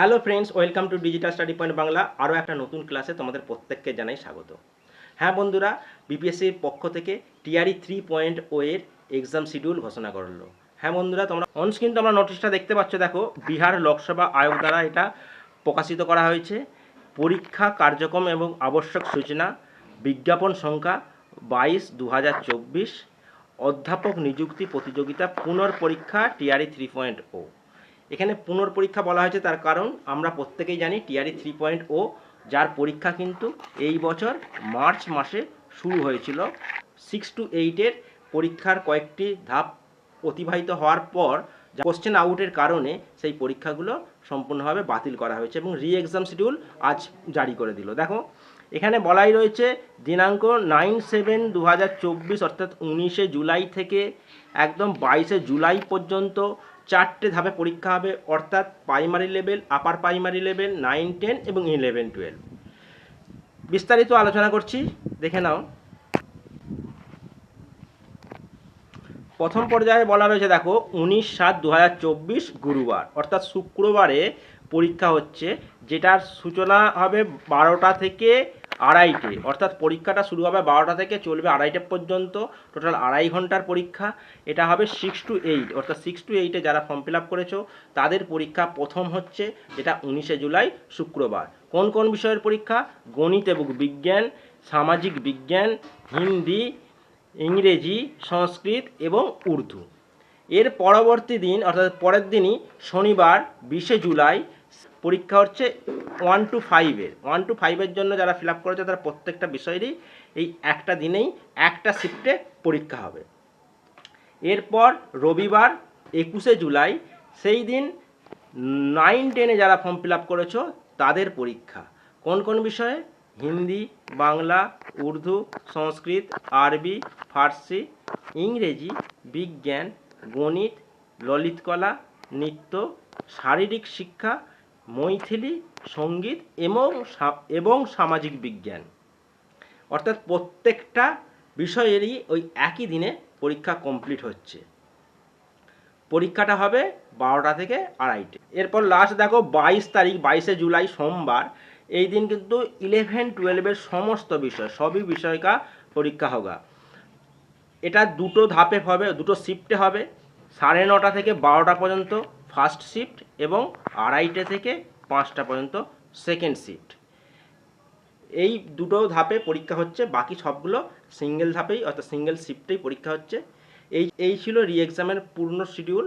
Hello friends welcome to digital study point Bangla আরও একটা নতুন ক্লাসে তোমাদের প্রত্যেককে জানাই স্বাগত। হ্যাঁ বন্ধুরা বিপিএসসির পক্ষ থেকে টিআরই থ্রি পয়েন্ট ও এর এক্সাম শিডিউল ঘোষণা করল হ্যাঁ বন্ধুরা, তোমরা অনস্ক্রিন তোমরা নোটিশটা দেখতে পাচ্ছ, দেখো, বিহার লোকসভা আয়োগ দ্বারা এটা প্রকাশিত করা হয়েছে। পরীক্ষা কার্যক্রম এবং আবশ্যক সূচনা, বিজ্ঞাপন সংখ্যা বাইশ দু অধ্যাপক নিযুক্তি প্রতিযোগিতা পুনর্পরীক্ষা টিআরই থ্রি পয়েন্ট ও এখানে পুনর্পরীক্ষা বলা হয়েছে তার কারণ আমরা প্রত্যেকেই জানি টিআরই থ্রি পয়েন্ট ও যার পরীক্ষা কিন্তু এই বছর মার্চ মাসে শুরু হয়েছিল। সিক্স টু এইটের পরীক্ষার কয়েকটি ধাপ অতিবাহিত হওয়ার পর কোশ্চেন আউটের কারণে সেই পরীক্ষাগুলো সম্পূর্ণভাবে বাতিল করা হয়েছে এবং রি এক্সাম শিডিউল আজ জারি করে দিল। দেখো, এখানে বলাই রয়েছে দিনাঙ্ক নাইন সেভেন দু হাজার চব্বিশ অর্থাৎ উনিশে জুলাই থেকে একদম বাইশে জুলাই পর্যন্ত চারটে ধাপে পরীক্ষা হবে, অর্থাৎ primary level upper primary level nine ten এবং ইলেভেন টুয়েলভ বিস্তারিত আলোচনা করছি, দেখে নাও। প্রথম পর্যায়ে বলা রয়েছে, দেখো, উনিশ সাত দু গুরুবার, অর্থাৎ শুক্রবারে পরীক্ষা হচ্ছে, যেটার সূচনা হবে বারোটা থেকে আড়াইটে। অর্থাৎ পরীক্ষাটা শুরু হবে বারোটা থেকে, চলবে আড়াইটে পর্যন্ত। টোটাল আড়াই ঘণ্টার পরীক্ষা। এটা হবে সিক্স টু এইট অর্থাৎ সিক্স টু এইটে যারা ফর্ম ফিল আপ করেছ, তাদের পরীক্ষা প্রথম হচ্ছে যেটা উনিশে জুলাই, শুক্রবার। কোন কোন বিষয়ের পরীক্ষা? গণিত এবং বিজ্ঞান, সামাজিক বিজ্ঞান, হিন্দি, ইংরেজি, সংস্কৃত এবং উর্দু। এর পরবর্তী দিন, অর্থাৎ পরের দিনই শনিবার, বিশে জুলাই পরীক্ষা হচ্ছে ওয়ান টু ফাইভের ওয়ান টু ফাইভের জন্য যারা ফিল আপ করেছে তারা প্রত্যেকটা বিষয়েরই এই একটা দিনেই একটা শিফটে পরীক্ষা হবে। এরপর রবিবার একুশে জুলাই, সেই দিন নাইন টেনে যারা ফর্ম ফিল আপ করেছ, তাদের পরীক্ষা। কোন কোন বিষয়ে? হিন্দি, বাংলা, উর্দু, সংস্কৃত, আরবি, ফার্সি, ইংরেজি, বিজ্ঞান, গণিত, ললিতকলা, নৃত্য, শারীরিক শিক্ষা মৈথিলি, সংগীত এবং এবং সামাজিক বিজ্ঞান। অর্থাৎ প্রত্যেকটা বিষয়েরই ওই একই দিনে পরীক্ষা কমপ্লিট হচ্ছে। পরীক্ষাটা হবে বারোটা থেকে আড়াইটে। এরপর লাস্ট দেখো, বাইশ তারিখ, বাইশে জুলাই সোমবার, এই দিন কিন্তু ইলেভেন টুয়েলভের সমস্ত বিষয়, সবই বিষয়কা পরীক্ষা হোগা। এটা দুটো ধাপে হবে, দুটো শিফটে হবে, সাড়ে নটা থেকে বারোটা পর্যন্ত। ফার্স্ট শিফট এবং আড়াইটে থেকে পাঁচটা পর্যন্ত সেকেন্ড শিফট। এই দুটো ধাপে পরীক্ষা হচ্ছে, বাকি সবগুলো সিঙ্গেল ধাপেই, অর্থাৎ সিঙ্গেল শিফটেই পরীক্ষা হচ্ছে। এই এই ছিল রি এক্সামের পূর্ণ শিডিউল।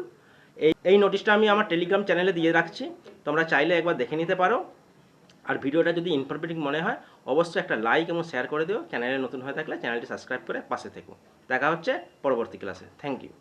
এই এই নোটিশটা আমি আমার টেলিগ্রাম চ্যানেলে দিয়ে রাখছি। তোমরা চাইলে একবার দেখে নিতে পারো। আর ভিডিওটা যদি ইনফরমেটিভ মনে হয়, অবশ্যই একটা লাইক এবং শেয়ার করে দিও। চ্যানেলে নতুন হয়ে থাকলে চ্যানেলটি সাবস্ক্রাইব করে পাশে থেকো। দেখা হচ্ছে পরবর্তী ক্লাসে থ্যাংক ইউ